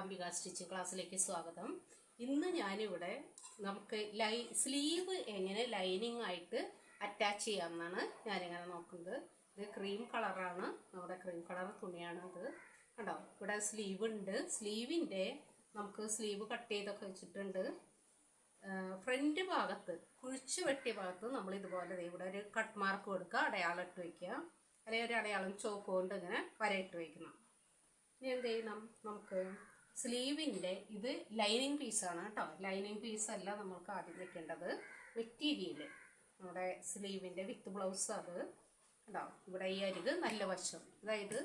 Ambika stitch ക്ലാസ്സിലേക്ക് സ്വാഗതം. ഇന്ന് ഞാനിവിടെ നമുക്ക് ലൈ സ്ലീവ് എങ്ങനെ ലൈനിങ് ആയിട്ട് അറ്റാച്ച് ചെയ്യാമെന്നാണ് ഞാനിങ്ങനെ നോക്കുന്നത്. ഇത് ക്രീം കളറാണ്. നമ്മുടെ ക്രീം കളർ തുണിയാണ് അത്. കണ്ടോ? ഇവിടെ സ്ലീവ് ഉണ്ട്. സ്ലീവിന്റെ നമുക്ക് സ്ലീവ് കട്ട് ചെയ്തൊക്കെ വെച്ചിട്ടുണ്ട്. ഫ്രണ്ട് ഭാഗത്ത് കുഴിച്ച് വെട്ടിയ ഭാഗത്ത് നമ്മൾ ഇതുപോലെ ഇവിടെ ഒരു കട്ട് മാർക്ക് കൊടുക്കുക. അടയാളം ഇട്ട് വയ്ക്കുക. അല്ലെങ്കിൽ ഒരു അടയാളം ചോക്ക് കൊണ്ട് ഇങ്ങനെ വരയിട്ട് വയ്ക്കണം. ഇനി എന്ത് ചെയ്യണം? നമുക്ക് സ്ലീവിന്റെ ഇത് ലൈനിങ് പീസാണ് കേട്ടോ. ലൈനിങ് പീസല്ല നമുക്ക് ആദ്യം വെക്കേണ്ടത്. മെറ്റീരിയൽ. നമ്മുടെ സ്ലീവിന്റെ വിത്ത് ബ്ലൗസ് അത്. കേട്ടോ ഇവിടെ ഈ അരിക് നല്ല വശം. അതായത്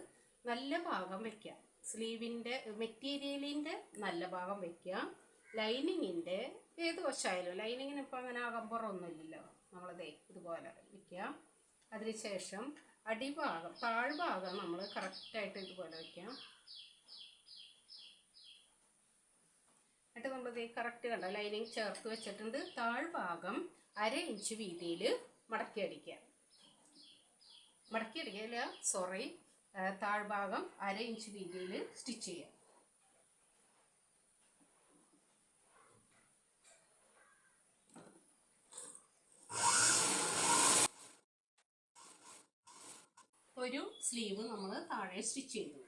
നല്ല ഭാഗം വെക്കുക സ്ലീവിന്റെ മെറ്റീരിയലിന്റെ നല്ല ഭാഗം വെക്കുക ലൈനിങ്ങിന്റെ ഏത് വശമായാലും ലൈനിങ്ങിന് ഇപ്പോൾ അങ്ങനെ അകമ്പുറമൊന്നുമില്ലല്ലോ നമ്മളതേ ഇതുപോലെ വെക്കുക അതിനുശേഷം അടിഭാഗം താഴ്ഭാഗം നമ്മൾ കറക്റ്റായിട്ട് ഇതുപോലെ വയ്ക്കാം എന്നിട്ട് നമ്മൾ ഇത് കറക്റ്റ് കണ്ട? ലൈനിങ് ചേർത്ത് വെച്ചിട്ടുണ്ട്. താഴ്ഭാഗം അര ഇഞ്ച് വീതിയിൽ മടക്കി അടിക്കുക മടക്കി അടിക്കുക സോറി താഴ്ഭാഗം അര ഇഞ്ച് വീതിയിൽ സ്റ്റിച്ച് ചെയ്യുക. ഒരു സ്ലീവ് നമ്മൾ താഴെ സ്റ്റിച്ച് ചെയ്തു.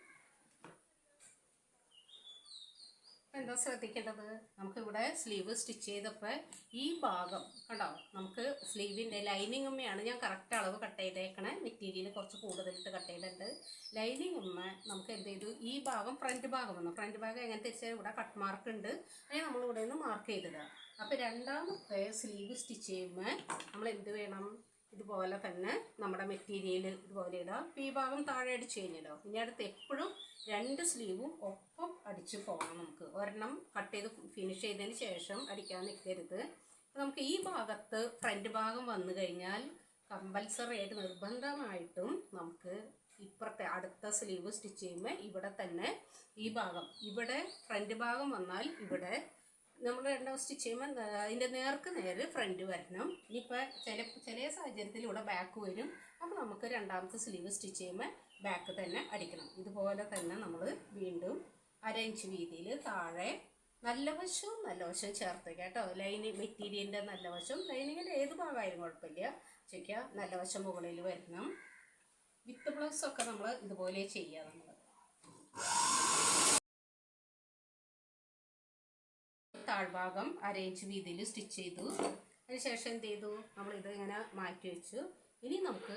എന്താ ശ്രദ്ധിക്കേണ്ടത്? നമുക്കിവിടെ സ്ലീവ് സ്റ്റിച്ച് ചെയ്തപ്പോൾ ഈ ഭാഗം കണ്ടോ? നമുക്ക് സ്ലീവിന്റെ ലൈനിങ് ഉമ്മയാണ് ഞാൻ കറക്റ്റ് അളവ് കട്ട് ചെയ്തേക്കണേ. മെറ്റീരിയൽ കുറച്ച് കൂടുതലിട്ട് കട്ട് ചെയ്തിട്ടുണ്ട്. ലൈനിങ് ഉമ്മ നമുക്ക് എന്ത് ചെയ്തു? ഈ ഭാഗം ഫ്രണ്ട് ഭാഗം വന്നു. ഫ്രണ്ട് ഭാഗം എങ്ങനെ തിരിച്ചാൽ ഇവിടെ കട്ട് മാർക്ക് ഉണ്ട്. അതിന് നമ്മൾ ഇവിടെ നിന്ന് മാർക്ക് ചെയ്തിടുക. അപ്പോൾ രണ്ടാമത്തെ സ്ലീവ് സ്റ്റിച്ച് ചെയ്യുമ്പോൾ നമ്മൾ എന്ത് വേണം? ഇതുപോലെ തന്നെ നമ്മുടെ മെറ്റീരിയൽ ഇതുപോലെ ഇടാം. ഈ ഭാഗം താഴെ അടിച്ച് കഴിഞ്ഞിടാം ഇനി അടുത്ത് എപ്പോഴും രണ്ട് സ്ലീവും ഒപ്പം അടിച്ച് പോകണം നമുക്ക്. ഒരെണ്ണം കട്ട് ചെയ്ത് ഫിനിഷ് ചെയ്തതിന് ശേഷം അടിക്കാൻ നിൽക്കരുത്. നമുക്ക് ഈ ഭാഗത്ത് ഫ്രണ്ട് ഭാഗം വന്നു കഴിഞ്ഞാൽ കമ്പൽസറി ആയിട്ട് നിർബന്ധമായിട്ടും നമുക്ക് ഇപ്പുറത്തെ അടുത്ത സ്ലീവ് സ്റ്റിച്ച് ചെയ്യുമ്പോൾ ഇവിടെ തന്നെ ഈ ഭാഗം. ഇവിടെ ഫ്രണ്ട് ഭാഗം വന്നാൽ ഇവിടെ നമ്മൾ രണ്ടാം സ്റ്റിച്ച് ചെയ്യുമ്പോൾ അതിന്റെ നേർക്ക് നേരെ ഫ്രണ്ട് വരണം. ഇനിയിപ്പോൾ ചില ചില സാഹചര്യത്തിൽ ഇവിടെ ബാക്ക് വരും. അപ്പോൾ നമുക്ക് രണ്ടാമത്തെ സ്ലീവ് സ്റ്റിച്ച് ചെയ്യുമ്പോൾ ബാക്ക് തന്നെ അടിക്കണം. ഇതുപോലെ തന്നെ നമ്മൾ വീണ്ടും അര ഇഞ്ച് വീതിയിൽ താഴെ നല്ല വശവും നല്ല വശവും ചേർത്ത് കേട്ടോ. ലൈനിങ് മെറ്റീരിയലിന്റെ നല്ല വശം ലൈനിങ്ങിന്റെ ഏത് ഭാഗമായാലും കുഴപ്പമില്ല. ചോദിക്കുക നല്ല വശം മുകളിൽ വരണം. വിത്ത് ബ്ലൗസൊക്കെ നമ്മൾ ഇതുപോലെ ചെയ്യുക നമ്മൾ താഴ്ഭാഗം അര ഇഞ്ച് വീതിയിൽ സ്റ്റിച്ച് ചെയ്തു. അതിനുശേഷം എന്ത് ചെയ്തു? നമ്മൾ ഇത് ഇങ്ങനെ മാറ്റി വെച്ചു. ഇനി നമുക്ക്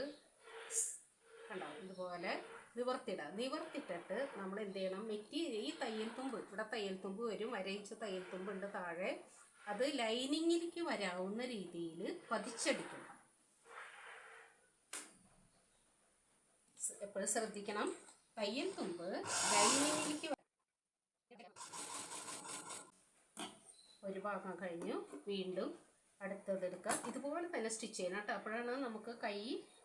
കണ്ടോ? ഇതുപോലെ നിവർത്തിയിടാം നിവർത്തിട്ടിട്ട് നമ്മൾ എന്ത് ചെയ്യണം? മെറ്റീരിയൽ ഈ തയ്യൽ തുമ്പ്. ഇവിടെ തയ്യൽ തുമ്പ് വരും. അരയിച്ച തയ്യൽ തുമ്പുണ്ട് താഴെ. അത് ലൈനിങ്ങിലേക്ക് വരാവുന്ന രീതിയിൽ പതിച്ചെടുക്കണം. എപ്പോഴും ശ്രദ്ധിക്കണം. തയ്യൽ തുമ്പ് ലൈനിങ്ങിലേക്ക് ഒരു ഭാഗം കഴിഞ്ഞു വീണ്ടും അടുത്തത് എടുക്കുക ഇതുപോലെ തന്നെ സ്റ്റിച്ച് ചെയ്യണം കേട്ടോ. അപ്പോഴാണ് നമുക്ക് കൈ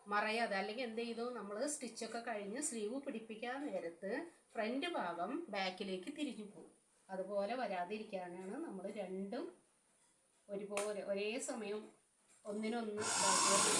മറയാതെ അല്ലെങ്കിൽ എന്ത് ചെയ്തു? നമ്മൾ സ്റ്റിച്ചൊക്കെ കഴിഞ്ഞ് സ്ലീവ് പിടിപ്പിക്കാൻ നേരത്ത് ഫ്രണ്ട് ഭാഗം ബാക്കിലേക്ക് തിരിഞ്ഞു പോകും. അതുപോലെ വരാതിരിക്കാനാണ് നമ്മൾ രണ്ടും ഒരുപോലെ ഒരേ സമയം ഒന്നിനൊന്ന് ബാക്കിലോട്ട്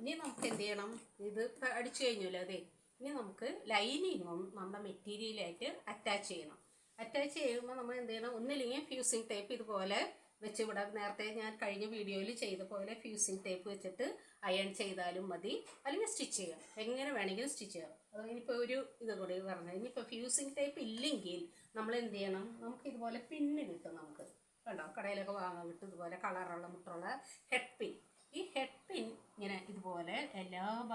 ഇനി നമുക്ക് എന്ത് ചെയ്യണം? ഇത് അടിച്ചു കഴിഞ്ഞല്ലോ അതെ ഇനി നമുക്ക് ലൈനിങ്ങും നമ്മുടെ മെറ്റീരിയലായിട്ട് അറ്റാച്ച് ചെയ്യണം. അറ്റാച്ച് ചെയ്യുമ്പോൾ നമ്മൾ എന്ത് ചെയ്യണം? ഒന്നില്ലെങ്കിൽ ഫ്യൂസിങ് ടേപ്പ് ഇതുപോലെ വെച്ച് ഇവിടെ നേരത്തെ ഞാൻ കഴിഞ്ഞ വീഡിയോയിൽ ചെയ്ത പോലെ ഫ്യൂസിങ് ടേപ്പ് വെച്ചിട്ട് അയൺ ചെയ്താലും മതി. അല്ലെങ്കിൽ സ്റ്റിച്ച് ചെയ്യാം. എങ്ങനെ വേണമെങ്കിലും സ്റ്റിച്ച് ചെയ്യാം. അത് ഇനിയിപ്പോൾ ഒരു ഇത് കൂടി പറഞ്ഞത് ഇനിയിപ്പോൾ ഫ്യൂസിങ് ടേപ്പ് ഇല്ലെങ്കിൽ നമ്മൾ എന്ത് ചെയ്യണം? നമുക്ക് ഇതുപോലെ പിന്ന് കിട്ടും നമുക്ക്. കണ്ടോ? കടയിലൊക്കെ വാങ്ങാൻ കിട്ടും. ഇതുപോലെ കളറുള്ള മുട്ടുള്ള ഹെഡ് പിൻ ഈ ഹെഡ് പിൻ ഇങ്ങനെ ഇതുപോലെ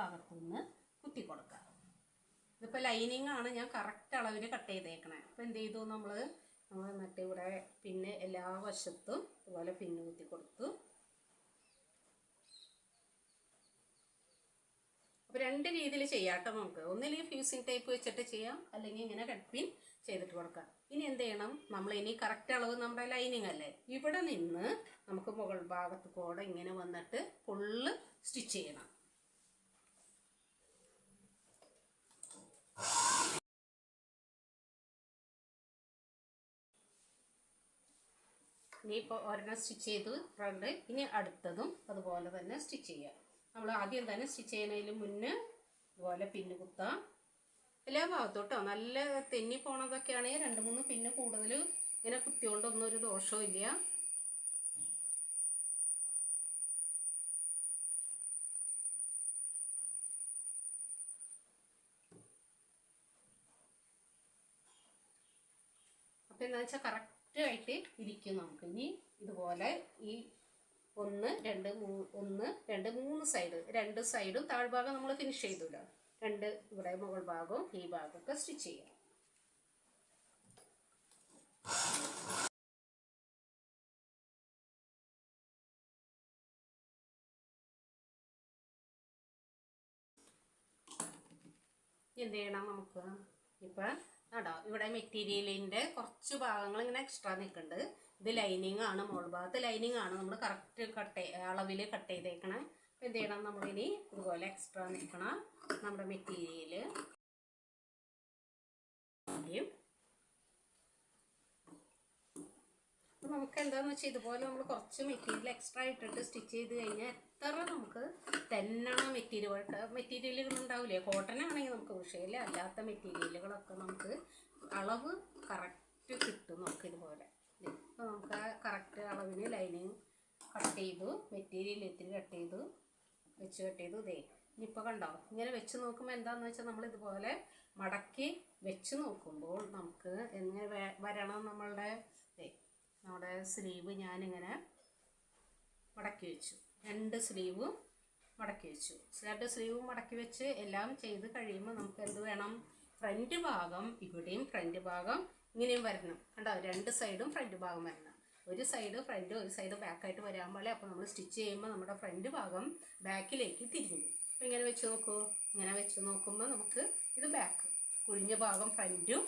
എല്ലാ ഭാഗത്തു നിന്ന് കുത്തി കൊടുക്കുക. ഇതിപ്പോൾ ലൈനിങ് ആണ് ഞാൻ കറക്റ്റ് അളവിൽ കട്ട് ചെയ്തേക്കണേ. അപ്പോൾ എന്ത് ചെയ്തു? നമ്മൾ നമ്മൾ മറ്റേ ഇവിടെ പിന്നെ എല്ലാ വശത്തും ഇതുപോലെ പിന്നു കുത്തി കൊടുത്തു. അപ്പോൾ രണ്ട് രീതിയിൽ ചെയ്യാട്ടോ നമുക്ക്. ഒന്നില്ലെങ്കിൽ ഫ്യൂസിങ് ടൈപ്പ് വെച്ചിട്ട് ചെയ്യാം. അല്ലെങ്കിൽ ഇങ്ങനെ കട്ട് പിൻ ചെയ്തിട്ട് കൊടുക്കാം ഇനി എന്ത് ചെയ്യണം? നമ്മൾ ഇനി കറക്റ്റ് അളവ് നമ്മുടെ ലൈനിങ് അല്ലേ? ഇവിടെ നിന്ന് നമുക്ക് മുകൾ ഭാഗത്ത് കൂടെ ഇങ്ങനെ വന്നിട്ട് ഫുള്ള് സ്റ്റിച്ച് ചെയ്യണം. ഇനി ഇപ്പോൾ ഒരെണ്ണം സ്റ്റിച്ച് ചെയ്ത് ഫ്രണ്ട് ഇനി അടുത്തതും അതുപോലെ തന്നെ സ്റ്റിച്ച് ചെയ്യാം. നമ്മൾ ആദ്യം തന്നെ സ്റ്റിച്ച് ചെയ്യുന്നതിന് മുന്നേ ഇതുപോലെ പിന്ന് കുത്താം. എല്ലാ ഭാഗത്തോട്ടോ നല്ല തെന്നി പോണതൊക്കെയാണെങ്കിൽ രണ്ട് മൂന്ന് പിന്ന് കൂടുതൽ ഇങ്ങനെ കുത്തിയോണ്ടൊന്നും ഒരു ദോഷവും ഇല്ല. അപ്പം വെച്ചാൽ കറക്റ്റായിട്ട് ഇരിക്കും നമുക്ക്. ഇനി ഇതുപോലെ ഈ ഒന്ന് രണ്ട് ഒന്ന് രണ്ട് മൂന്ന് സൈഡ് രണ്ട് സൈഡും താഴ്ഭാഗം നമ്മൾ ഫിനിഷ് ചെയ്തില്ല രണ്ട് ഇവിടെ മുകൾ ഭാഗവും ഈ ഭാഗമൊക്കെ സ്റ്റിച്ച് ചെയ്യാം. എന്ത് ചെയ്യണം നമുക്ക്? ഇപ്പം ആടോ ഇവിടെ മെറ്റീരിയലിന്റെ കുറച്ച് ഭാഗങ്ങൾ ഇങ്ങനെ എക്സ്ട്രാ നിൽക്കുന്നുണ്ട്. ഇത് ലൈനിങ് ആണ് മോൾ ഭാഗത്ത് ലൈനിങ് ആണ്. നമ്മൾ കറക്റ്റ് കട്ട് അളവിൽ കട്ട് ചെയ്തേക്കണേ. അപ്പം എന്ത് ചെയ്യണം? നമ്മളിനി ഇതുപോലെ എക്സ്ട്രാ നിൽക്കണം നമ്മുടെ മെറ്റീരിയൽ അപ്പം നമുക്ക് എന്താണെന്ന് വെച്ചാൽ ഇതുപോലെ നമ്മൾ കുറച്ച് മെറ്റീരിയൽ എക്സ്ട്രാ ഇട്ടിട്ട് സ്റ്റിച്ച് ചെയ്ത് കഴിഞ്ഞാൽ എത്ര നമുക്ക് തെന്നണ മെറ്റീരിയൽ മെറ്റീരിയലുകൾ ഉണ്ടാവില്ലേ കോട്ടൺ ആണെങ്കിൽ നമുക്ക് വിഷയമില്ല അല്ലാത്ത മെറ്റീരിയലുകളൊക്കെ നമുക്ക് അളവ് കറക്റ്റ് കിട്ടും നമുക്ക് ഇതുപോലെ. അപ്പോൾ നമുക്ക് ആ കറക്റ്റ് അളവിന് ലൈനിങ് കട്ട് ചെയ്തു മെറ്റീരിയൽ ഇത്തിരി കട്ട് ചെയ്തു വെച്ച് കട്ട് ചെയ്തു. ഇതേ ഇനിയിപ്പോൾ കണ്ടോ? ഇങ്ങനെ വെച്ച് നോക്കുമ്പോൾ എന്താണെന്ന് വെച്ചാൽ നമ്മൾ ഇതുപോലെ മടക്കി വെച്ച് നോക്കുമ്പോൾ നമുക്ക് എങ്ങനെ വരണം നമ്മളുടെ ദേ നമ്മുടെ സ്ലീവ് ഞാനിങ്ങനെ മടക്കി വെച്ചു. രണ്ട് സ്ലീവും മടക്കി വെച്ചു. രണ്ട് സ്ലീവും മടക്കി വെച്ച് എല്ലാം ചെയ്ത് കഴിയുമ്പോൾ നമുക്ക് എന്ത് വേണം? ഫ്രണ്ട് ഭാഗം ഇവിടെയും ഫ്രണ്ട് ഭാഗം ഇങ്ങനെയും വരണം. കണ്ടോ? രണ്ട് സൈഡും ഫ്രണ്ട് ഭാഗം വരണം. ഒരു സൈഡ് ഫ്രണ്ട് ഒരു സൈഡ് ബാക്കായിട്ട് വരാൻ പോലെ അപ്പോൾ നമ്മൾ സ്റ്റിച്ച് ചെയ്യുമ്പോൾ നമ്മുടെ ഫ്രണ്ട് ഭാഗം ബാക്കിലേക്ക് തിരിഞ്ഞു. അപ്പോൾ ഇങ്ങനെ വെച്ച് നോക്കൂ. ഇങ്ങനെ വെച്ച് നോക്കുമ്പോൾ നമുക്ക് ഇത് ബാക്ക് കുഴിഞ്ഞ ഭാഗം ഫ്രണ്ടും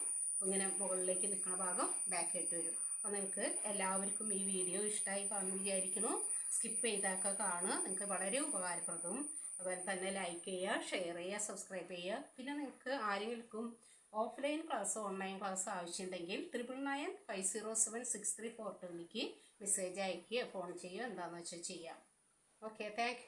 ഇങ്ങനെ മുകളിലേക്ക് നിൽക്കുന്ന ഭാഗം ബാക്കായിട്ട് വരും. അപ്പോൾ നിങ്ങൾക്ക് എല്ലാവർക്കും ഈ വീഡിയോ ഇഷ്ടമായി കാണുമെന്ന് വിചാരിക്കുന്നു. സ്കിപ്പ് ചെയ്തൊക്കെ കാണുക. നിങ്ങൾക്ക് വളരെ ഉപകാരപ്രദവും അതുപോലെ തന്നെ ലൈക്ക് ചെയ്യുക ഷെയർ ചെയ്യുക സബ്സ്ക്രൈബ് ചെയ്യുക. പിന്നെ നിങ്ങൾക്ക് ആരെങ്കിലും ഓഫ്ലൈൻ ക്ലാസ് ഓൺലൈൻ ക്ലാസ് ആവശ്യമുണ്ടെങ്കിൽ triple nine five zero seven six three four ടുവിലേക്ക് message അയക്കുകയോ ഫോൺ ചെയ്യുകയോ എന്താണെന്ന് വെച്ചാൽ ചെയ്യാം. Okay thank